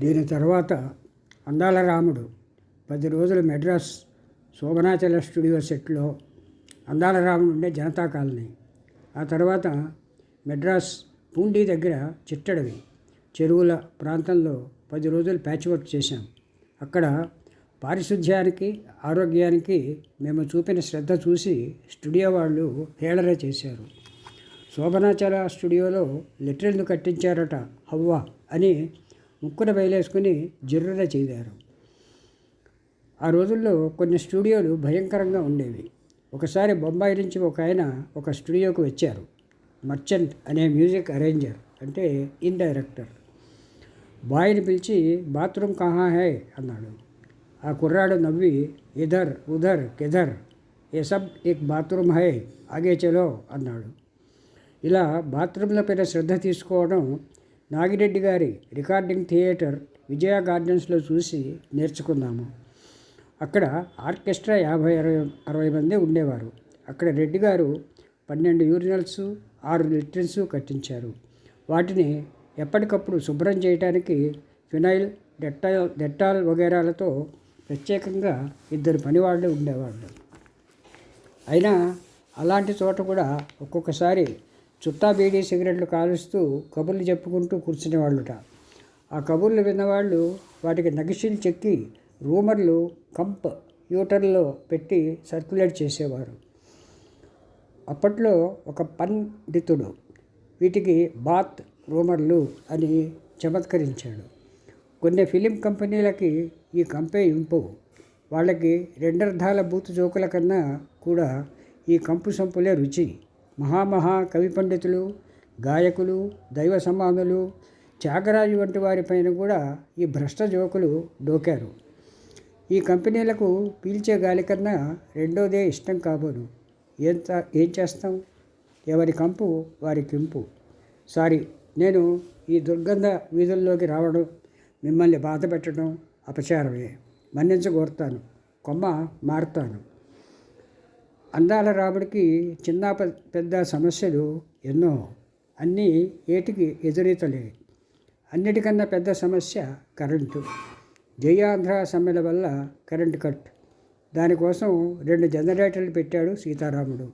దీని తర్వాత అందాల రాముడు పది రోజులు మెడ్రాస్ శోభనాచల స్టూడియో సెట్లో అందాల రాముడు ఉండే జనతా కాలనీ. ఆ తర్వాత మెడ్రాస్ పూండి దగ్గర చిట్టడవి చెరువుల ప్రాంతంలో పది రోజులు ప్యాచ్ వర్క్ చేశాం. అక్కడ పారిశుధ్యానికి ఆరోగ్యానికి మేము చూపిన శ్రద్ధ చూసి స్టూడియో వాళ్ళు హేళన చేశారు. శోభనాచల స్టూడియోలో లెటర్లు కట్టించారట హవ్వ అని ముక్కున బయలేసుకుని జిర్రున చేదారు ఆ రోజుల్లో కొన్ని స్టూడియోలు భయంకరంగా ఉండేవి. ఒకసారి బొంబాయి నుంచి ఒక ఆయన ఒక స్టూడియోకి వచ్చారు. మర్చెంట్ అనే మ్యూజిక్ అరేంజర్ అంటే ఇన్ డైరెక్టర్. బాయ్ని పిలిచి బాత్రూమ్ కహా హై అన్నాడు. ఆ కుర్రాడు నవ్వి ఇధర్ ఉధర్ కిధర్ ఏ సబ్ ఏక్ బాత్రూమ్ హై ఆగే చలో అన్నాడు. ఇలా బాత్రూంల పైన శ్రద్ధ తీసుకోవడం నాగిరెడ్డి గారి రికార్డింగ్ థియేటర్ విజయ గార్డెన్స్లో చూసి నేర్చుకున్నాము అక్కడ ఆర్కెస్ట్రా యాభై అరవై అరవై మంది ఉండేవారు. అక్కడ రెడ్డి గారు పన్నెండు యూరినల్స్ ఆరు లిట్రిన్స్ కట్టించారు. వాటిని ఎప్పటికప్పుడు శుభ్రం చేయడానికి ఫినైల్ డెట్టాల్ డెట్టాల్ వగేరాలతో ప్రత్యేకంగా ఇద్దరు పనివాళ్ళు ఉండేవాళ్ళు. అయినా అలాంటి చోట కూడా ఒక్కొక్కసారి చుట్టా బీడీ సిగరెట్లు కాలుస్తూ కబుర్లు చెప్పుకుంటూ కూర్చునేవాళ్ళుట ఆ కబుర్లు విన్నవాళ్ళు వాటికి నగిషీలు చెక్కి రూమర్లు కంప్ యూటర్లో పెట్టి సర్క్యులేట్ చేసేవారు. అప్పట్లో ఒక పండితుడు వీటికి బాత్ రూమర్లు అని చమత్కరించాడు. కొన్ని ఫిలిం కంపెనీలకి ఈ కంపే ఇంపు. వాళ్ళకి రెండర్థాల బూతు జోకుల కన్నా కూడా ఈ కంపు సంపులే రుచి. మహామహా కవి పండితులు గాయకులు దైవ సమానులు త్యాగరాజు వంటి వారిపైన కూడా ఈ భ్రష్ట జోకులు డోకారు. ఈ కంపెనీలకు పీల్చే గాలి కన్నా రెండోదే ఇష్టం కాబోను ఏం ఏం చేస్తాం? ఎవరి కంపు? వారి కింపు సారీ నేను ఈ దుర్గంధ వీధుల్లోకి రావడం మిమ్మల్ని బాధ పెట్టడం అపచారమే. మన్నించగోరుతాను కొమ్మ మారుతాను. అందాల రాబడికి చిన్న పెద్ద సమస్యలు ఎన్నో. అన్నీ ఏటికి ఎదురీతలే. అన్నిటికన్నా పెద్ద సమస్య కరెంటు. జయాంధ్ర సమ్మెల వల్ల కరెంటు కట్. దానికోసం రెండు జనరేటర్లు పెట్టాడు సీతారాముడు.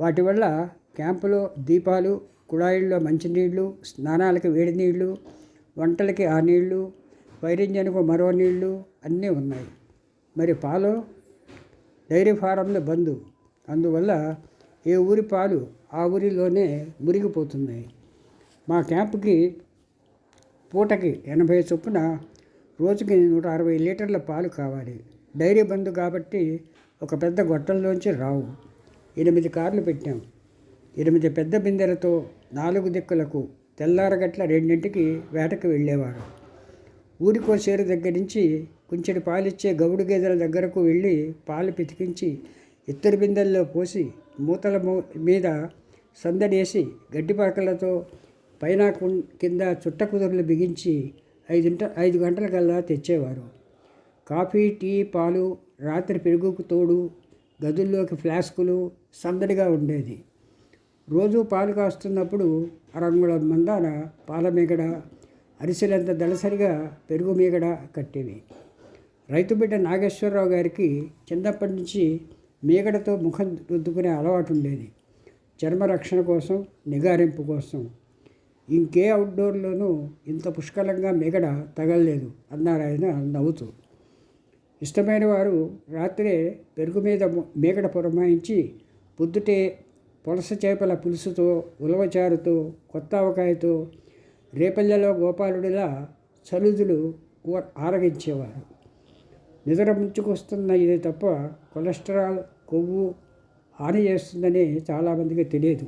వాటి వల్ల క్యాంపులో దీపాలు కుళాయిల్లో మంచినీళ్ళు స్నానాలకి వేడి నీళ్ళు వంటలకి ఆ నీళ్ళు ఫైర్ ఇంజన్కు మరో నీళ్ళు అన్నీ ఉన్నాయి. మరి పాలు? డైరీ ఫారంలు బంధు అందువల్ల ఏ ఊరి పాలు ఆ ఊరిలోనే మురిగిపోతున్నాయి మా క్యాంపుకి పూటకి ఎనభై చొప్పున రోజుకి నూట అరవై లీటర్ల పాలు కావాలి. డైరీ బంద్ కాబట్టి ఒక పెద్ద గొట్టంలోంచి రావు. ఎనిమిది కార్లు పెట్టాం. ఎనిమిది పెద్ద బిందెలతో నాలుగు దిక్కులకు తెల్లారగట్ల రెండింటికి వేటకు వెళ్ళేవారు. ఊరికో చేరు దగ్గర నుంచి కొంచెం పాలిచ్చే గౌడు గేదెల దగ్గరకు వెళ్ళి పాలు పితికించి ఇత్తడి బిందెల్లో పోసి మూతల మూ- మీద సందడేసి గడ్డి పరకలతో పైన కుం- కింద చుట్ట కుదురులు బిగించి ఐదింట ఐదు గంటల కల్లా తెచ్చేవారు. కాఫీ టీ పాలు రాత్రి పెరుగుకు తోడు గదుల్లోకి ఫ్లాస్కులు సందడిగా ఉండేది. రోజు పాలు కాస్తున్నప్పుడు అరంగుళ మందాన పాల మీగడ అరిసెలంత దళసరిగా పెరుగు మీగడ కట్టేవి. రైతు బిడ్డ నాగేశ్వరరావు గారికి చిన్నప్పటి నుంచి మీగడతో ముఖం రుద్దుకునే అలవాటు ఉండేది. చర్మ రక్షణ కోసం నిగారింపు కోసం. ఇంకే అవుట్డోర్లోనూ ఇంత పుష్కలంగా మిగడ తగలలేదు అన్నారు ఆయన నవ్వుతూ. ఇష్టమైన వారు రాత్రే పెరుగు మీద ము- మీగడ పురమాయించి పొద్దుటే పులస చేపల పులుసుతో ఉలవచారుతో కొత్త ఆవకాయతో రేపల్లెలో గోపాలుడిలా చలుదులు ఆరగించేవారు. నిద్ర ముంచుకొస్తున్న ఇది తప్ప కొలెస్ట్రాల్ కొవ్వు హాని చేస్తుందని చాలామందికి తెలియదు.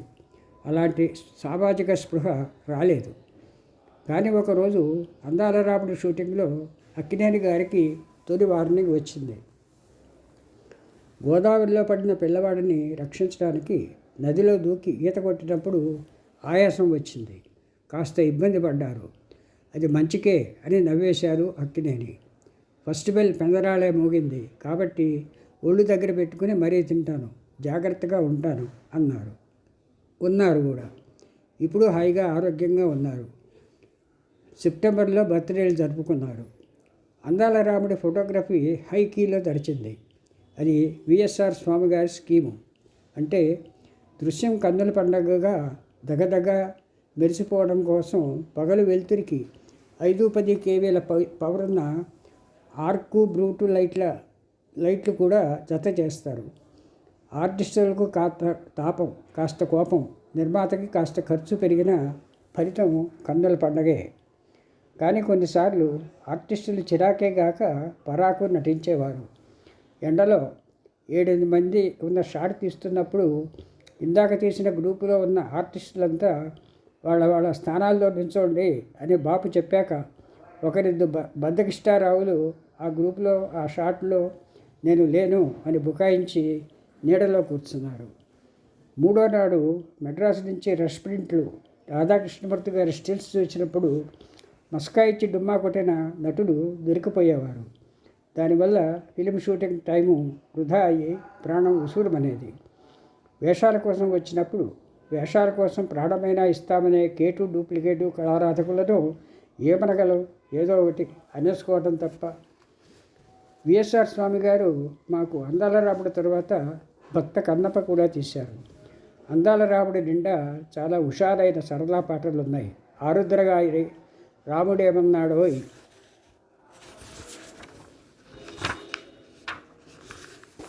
అలాంటి సామాజిక స్పృహ రాలేదు. కానీ ఒకరోజు అందాల రాముడు షూటింగ్లో అక్కినేని గారికి తొలి వార్నింగ్ వచ్చింది. గోదావరిలో పడిన పిల్లవాడిని రక్షించడానికి నదిలో దూకి ఈత కొట్టినప్పుడు ఆయాసం వచ్చింది. కాస్త ఇబ్బంది పడ్డారు. అది మంచికే అని నవ్వేశారు అక్కినేని. ఫస్ట్ బెల్ పెందరాలే మోగింది. కాబట్టి ఒళ్ళు దగ్గర పెట్టుకుని మరీ తింటాను. జాగ్రత్తగా ఉంటాను అన్నారు. ఉన్నారు కూడా. ఇప్పుడు హాయిగా ఆరోగ్యంగా ఉన్నారు. సెప్టెంబర్లో బర్త్డేలు జరుపుకున్నారు. అందాల రాముడి ఫోటోగ్రఫీ హై కీలో తడిచింది అది విఎస్ఆర్ స్వామి గారి స్కీము. అంటే దృశ్యం కన్నుల పండగగా దగదగ మెరిసిపోవడం కోసం పగలు వెలుతురికి ఐదు పది కేవీల పవర్ ఉన్న ఆర్కు బ్రూటు లైట్ల లైట్లు కూడా జత చేస్తారు. ఆర్టిస్టులకు కాస్త తాపం కాస్త కోపం నిర్మాతకి కాస్త ఖర్చు పెరిగిన ఫలితం కన్నుల పండగే. కానీ కొన్నిసార్లు ఆర్టిస్టులు చిరాకే గాక పరాకు నటించేవారు. ఎండలో ఏడెనిమిది మంది ఉన్న షాట్ తీస్తున్నప్పుడు ఇందాక తీసిన గ్రూపులో ఉన్న ఆర్టిస్టులంతా వాళ్ళ వాళ్ళ స్థానాల్లో నిల్చోండి అని బాపు చెప్పాక ఒకరిద్దరు బ బద్దకిష్టారావులు ఆ గ్రూపులో ఆ షాట్లో నేను లేను అని బుకాయించి నీడలో కూర్చున్నారు మూడో నాడు మెడ్రాస్ నుంచి రష్ ప్రింట్లు రాధాకృష్ణమూర్తి గారి స్టిల్స్ చూసినప్పుడు మస్కా ఇచ్చి డుమ్మా కొట్టిన నటుడు దొరికిపోయేవారు. దానివల్ల ఫిలిం షూటింగ్ టైము వృధా అయ్యి ప్రాణం ఉసూరుమనేది వేషాల కోసం వచ్చినప్పుడు వేషాల కోసం ప్రాణమైనా ఇస్తామనే కేటు డూప్లికేటు కళారాధకులను ఏమనగలం? ఏదో ఒకటి అనేసుకోవడం తప్ప విఎస్ఆర్ స్వామి గారు మాకు అందాల రాముడి తర్వాత భక్త కన్నప్ప కూడా తీశారు అందాల రాముడి నిండా చాలా హుషారైన సరళా పాటలు ఉన్నాయి ఆరుద్రగా రాముడు ఏమన్నాడో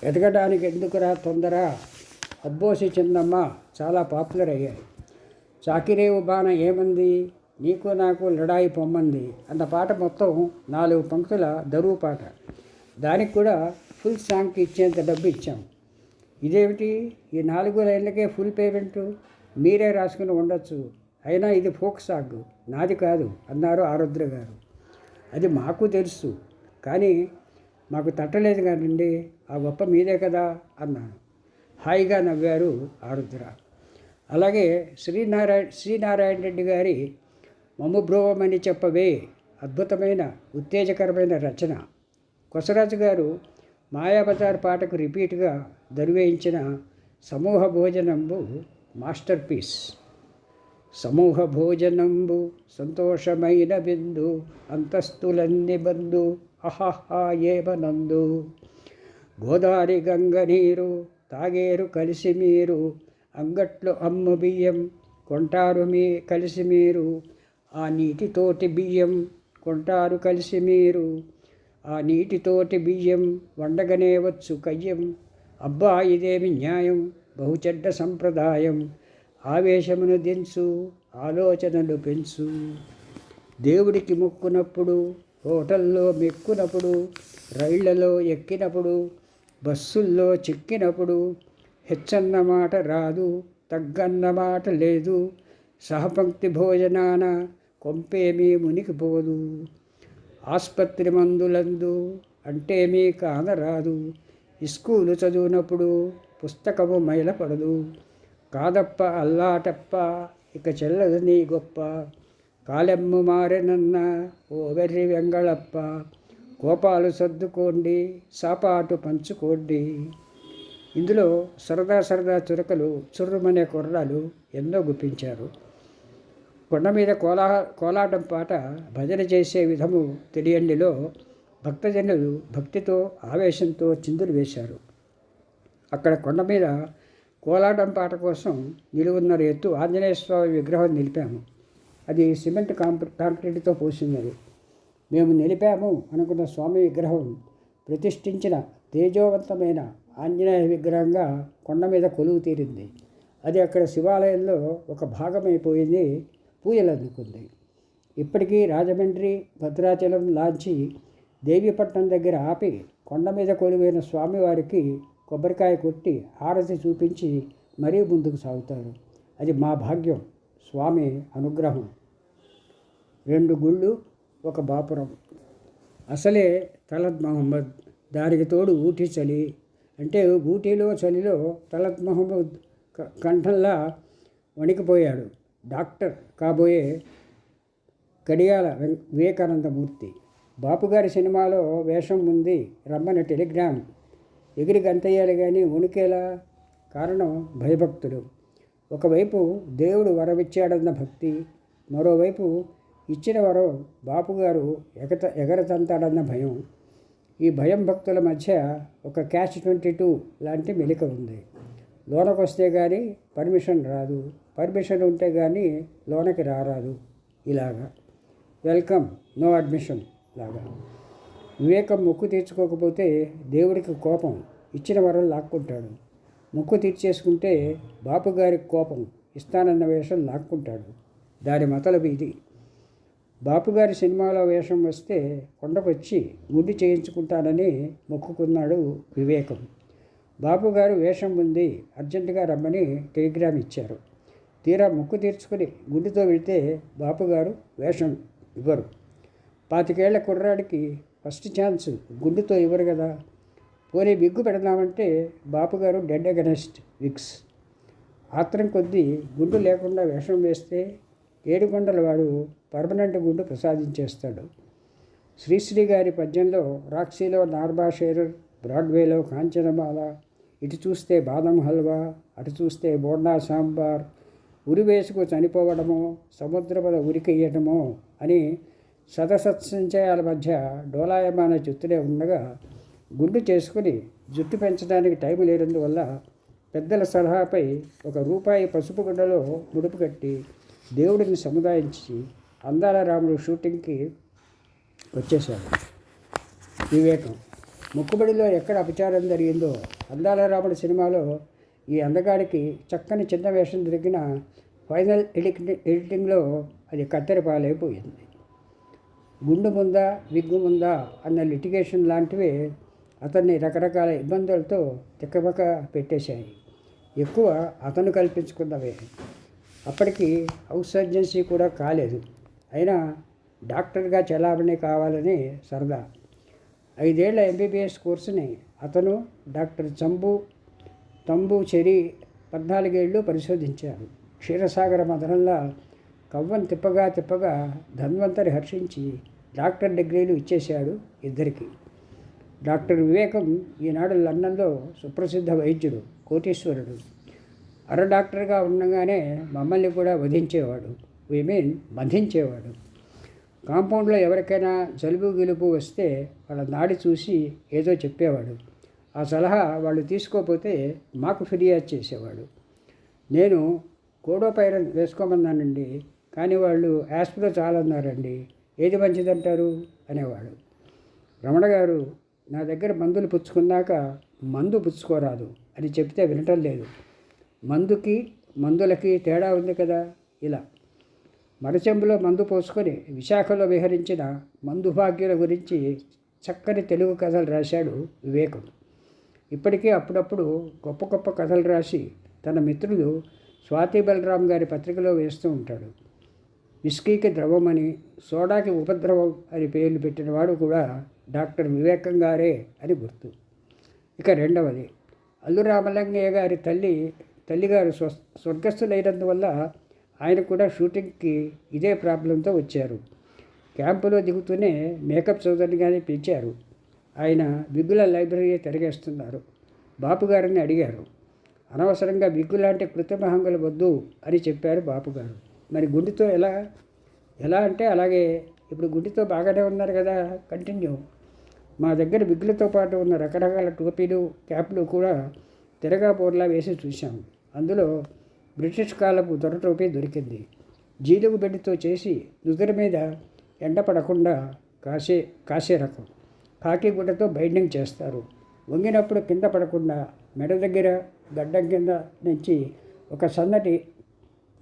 ఎదగడానికి ఎందుకురా తొందర? అబ్బోసి చిన్నమ్మ చాలా పాపులర్ అయ్యాయి. చాకిరేవు బాణ ఏమంది? నీకు నాకు లడాయి పొమ్మంది అన్న పాట మొత్తం నాలుగు పంక్తుల దరువు పాట. దానికి కూడా ఫుల్ సాంగ్కి ఇచ్చేంత డబ్బు ఇచ్చాం. ఇదేమిటి? ఈ నాలుగు లైన్లకే ఫుల్ పేమెంట్? మీరే రాసుకుని ఉండొచ్చు. అయినా ఇది ఫోక్ సాంగ్ నాది కాదు అన్నారు ఆరుద్ర గారు. అది మాకు తెలుసు కానీ మాకు తట్టలేదు కానండి ఆ గొప్ప మీదే కదా అన్నాను. హాయిగా నవ్వారు ఆరుద్ర. అలాగే శ్రీనారాయణ శ్రీనారాయణ రెడ్డి గారి మమ్ము బ్రోవమని చెప్పవే అద్భుతమైన ఉత్తేజకరమైన రచన. కొసరాజు గారు మాయాబజార్ పాటకు రిపీట్గా దరివేయించిన సమూహ భోజనంబు మాస్టర్ పీస్. సమూహ భోజనంబు సంతోషమైన బిందు అంతస్తులన్ని బంధు అహహా ఏమనందు గోదావరి గంగ నీరు తాగేరు కలిసి మీరు అంగట్లో అమ్ము బియ్యం కొంటారు మీ కలిసి మీరు ఆ నీటితోటి బియ్యం కొంటారు కలిసి మీరు. ఆ నీటితోటి బియ్యం వండగనే వచ్చు కయ్యం. అబ్బా ఇదేమి న్యాయం బహుచెడ్డ సంప్రదాయం. ఆవేశమును దించు ఆలోచనలు పెంచు. దేవుడికి మొక్కునప్పుడు హోటల్లో మెక్కునప్పుడు రైళ్ళలో ఎక్కినప్పుడు బస్సుల్లో చెక్కినప్పుడు హెచ్చన్న మాట రాదు తగ్గన్న మాట లేదు. సహపంక్తి భోజనాన కొంపేమీ మునిగిపోదు. ఆసుపత్రి మందులందు అంటే మీ కానరాదు. స్కూలు చదివినప్పుడు పుస్తకము మైలపడదు. కాదప్ప అల్లాటప్ప ఇక చెల్లదు నీ గొప్ప. కాలెమ్ము మారెనన్న ఓ వెర్రి వెంగళప్ప. కోపాలు సర్దుకోండి సాపాటు పంచుకోండి. ఇందులో సరదా సరదా చురకలు చుర్రుమనే కుర్రాలు ఎన్నో గుప్పించారు. కొండ మీద కోలా కోలాటం పాట భజన చేసే విధము తెలియండిలో భక్తజనులు భక్తితో ఆవేశంతో చిందులు వేశారు. అక్కడ కొండ మీద కోలాటం పాట కోసం నిలువున్నర ఎత్తు ఆంజనేయ స్వామి విగ్రహం నిలిపాము. అది సిమెంట్ కాంక్రీట్తో పోసినది. మేము నిలిపాము అనుకున్న స్వామి విగ్రహం ప్రతిష్ఠించిన తేజోవంతమైన ఆంజనేయ విగ్రహంగా కొండ మీద కొలువు తీరింది. అది అక్కడ శివాలయంలో ఒక భాగమైపోయింది. పూజలు అందుకుంది ఇప్పటికీ రాజమండ్రి భద్రాచలం లాంచి దేవీపట్నం దగ్గర ఆపి కొండ మీద కొలువైన స్వామివారికి కొబ్బరికాయ కొట్టి హారతి చూపించి మరీ ముందుకు సాగుతారు. అది మా భాగ్యం. స్వామి అనుగ్రహం. రెండు గుళ్ళు ఒక బాపురం. అసలే తలత్ మహమ్మద్ దానికి తోడు ఊటీ చలి అంటే ఊటీలో చలిలో తలత్ మహమ్మద్ కంఠంలా వణికిపోయాడు. డాక్టర్ కాబోయే కడియాల వివేకానందమూర్తి. బాపుగారి సినిమాలో వేషం ఉంది రమ్మని టెలిగ్రామ్. ఎగిరి గంతయ్యాలి కానీ వణికేలా కారణం భయభక్తులు ఒకవైపు దేవుడు వరమిచ్చాడన్న భక్తి మరోవైపు ఇచ్చిన వరం బాపుగారు ఎగత ఎగరతంతాడన్న భయం. ఈ భయం భక్తుల మధ్య ఒక క్యాచ్ ట్వంటీ టూ లాంటి మెలిక ఉంది. లోనకు వస్తే కానీ పర్మిషన్ రాదు. పర్మిషన్ ఉంటే కానీ లోనకి రారాదు. ఇలాగా. వెల్కమ్. No admission. లాగా. వివేకం మొక్కు తీర్చుకోకపోతే దేవుడికి కోపం. ఇచ్చిన వరం లాక్కుంటాడు. మొక్కు తీర్చేసుకుంటే బాపుగారికి కోపం. ఇస్తానన్న వేషం లాక్కుంటాడు. దాని మతలబు ఇది. బాపుగారి సినిమాలో వేషం వస్తే కొండకొచ్చి గుండు చేయించుకుంటానని మొక్కుకున్నాడు వివేకం. బాపుగారు వేషం ఉంది అర్జెంటుగా రమ్మని టెలిగ్రామ్ ఇచ్చారు. తీరా మొక్కు తీర్చుకుని గుండుతో వెళితే బాపుగారు వేషం ఇవ్వరు. పాతికేళ్ళ కుర్రాడికి ఫస్ట్ ఛాన్స్ గుండెతో ఇవ్వరు కదా. పోనీ బిగ్గు పెడదామంటే బాపుగారు డెడ్ అగనెస్ట్ విక్స్. ఆత్రం కొద్దీ గుండు లేకుండా వేషం వేస్తే ఏడుకొండల వాడు పర్మనెంట్ గుండు ప్రసాదించేస్తాడు. శ్రీశ్రీ గారి పద్యంలో రాక్సీలో నార్బాషేర్ బ్రాడ్వేలో కాంచనమాల ఇటు చూస్తే బాదం హల్వా అటు చూస్తే బోండా సాంబార్. ఉరి వేసుకు చనిపోవడమో సముద్రపద ఉరికెయ్యడమో అని సదసత్సంచయాల మధ్య డోలాయమాన జుత్తులే ఉండగా గుండు చేసుకుని జుట్టు పెంచడానికి టైం లేనందువల్ల పెద్దల సలహాపై ఒక రూపాయి పసుపు గుడ్డలో ముడుపు కట్టి దేవుడిని సముదాయించి అందాల రాముడు షూటింగ్కి వచ్చేశాడు. వివేకం. ముక్కుబడిలో ఎక్కడ అపచారం జరిగిందో అందాల రాముడు సినిమాలో ఈ అందగాడికి చక్కని చిన్న వేషం దొరికిన ఫైనల్ ఎడిట్ ఎడిటింగ్లో అది కత్తెర పాలైపోయింది. గుండు ముందా విగ్గు ముందా అన్న లిటిగేషన్ లాంటివి అతన్ని రకరకాల ఇబ్బందులతో తిక్కబక్క పెట్టేశాయి. ఎక్కువ అతను కల్పించుకున్నవే. అప్పటికి హౌస్ సర్జెన్సీ కూడా కాలేదు. అయినా డాక్టర్గా చలామణి కావాలని సరదా. ఐదేళ్ళ ఎంబీబీఎస్ కోర్సుని అతను డాక్టర్ చంబు తంబు చెరి పద్నాలుగేళ్ళు పరిశోధించారు. క్షీరసాగర మదనంలా కవ్వం తిప్పగా తిప్పగా ధన్వంతరి హర్షించి డాక్టర్ డిగ్రీలు ఇచ్చేశాడు ఇద్దరికి. డాక్టర్ వివేకం ఈనాడు లండన్లో సుప్రసిద్ధ వైద్యుడు కోటీశ్వరుడు. అర డాక్టర్గా ఉండగానే మమ్మల్ని కూడా వధించేవాడు. ఐ మీన్ బంధించేవాడు కాంపౌండ్లో ఎవరికైనా జలుబు గెలుపు వస్తే వాళ్ళ నాడి చూసి ఏదో చెప్పేవాడు. ఆ సలహా వాళ్ళు తీసుకోకపోతే మాకు ఫిర్యాదు చేసేవాడు. నేను కోడోపైరన్ వేసుకోమన్నానండి కానీ వాళ్ళు యాస్ప్రో చాలన్నారండి ఏది మంచిదంటారు? అనేవాడు. రమణ గారు నా దగ్గర మందులు పుచ్చుకున్నాక మందు పుచ్చుకోరాదు అని చెప్తే వినటం లేదు. మందుకి మందులకి తేడా ఉంది కదా? ఇలా. మరచెంబులో మందు పోసుకొని విశాఖలో విహరించిన మందుభాగ్యుల గురించి చక్కని తెలుగు కథలు రాశాడు వివేకుడు ఇప్పటికీ అప్పుడప్పుడు గొప్ప గొప్ప కథలు రాసి తన మిత్రులు స్వాతి బలరాం గారి పత్రికలో వేస్తూ ఉంటాడు. విస్కీకి ద్రవమని సోడాకి ఉపద్రవం అని పేర్లు పెట్టినవాడు కూడా డాక్టర్ వివేకం గారే అని గుర్తు. ఇక రెండవది అల్లు రామలింగయ్య గారి తల్లి తల్లిగారు స్వ స్వర్గస్థులైనందువల్ల ఆయన కూడా షూటింగ్కి ఇదే ప్రాబ్లంతో వచ్చారు. క్యాంపులో దిగుతూనే మేకప్ సోదరిగానే పిలిచారు. ఆయన బిగ్గుల లైబ్రరీ తిరగేస్తున్నారు. బాపు గారిని అడిగారు. అనవసరంగా బిగ్గు లాంటి కృత్రిమ వద్దు అని చెప్పారు బాపు గారు. మరి గుండెతో ఎలా? ఎలా అంటే అలాగే. ఇప్పుడు గుండెతో బాగానే ఉన్నారు కదా కంటిన్యూ. మా దగ్గర బిగ్గులతో పాటు ఉన్న రకరకాల టోపీలు క్యాప్లు కూడా తిరగా పోర్లా వేసి చూశాం. అందులో బ్రిటిష్ కాలపు దొర టోపీ దొరికింది. జీలుగు బెడ్డితో చేసి నుదురు మీద ఎండ పడకుండా కాసే కాసే రకం. కాకి గుడ్డతో బైండింగ్ చేస్తారు. వంగినప్పుడు కింద పడకుండా మెడ దగ్గర గడ్డం కింద నుంచి ఒక సన్నటి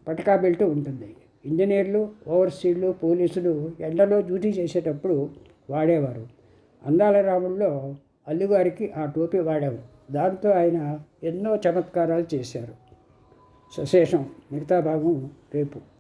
పటకా బెల్ట్ ఉంటుంది. ఇంజనీర్లు ఓవర్సీలు పోలీసులు ఎండలో డ్యూటీ చేసేటప్పుడు వాడేవారు. అందాల రాముల్లో అల్లుగారికి ఆ టోపీ వాడాము దాంతో ఆయన ఎన్నో చమత్కారాలు చేశారు. సశేషం మిగతా భాగం రేపు.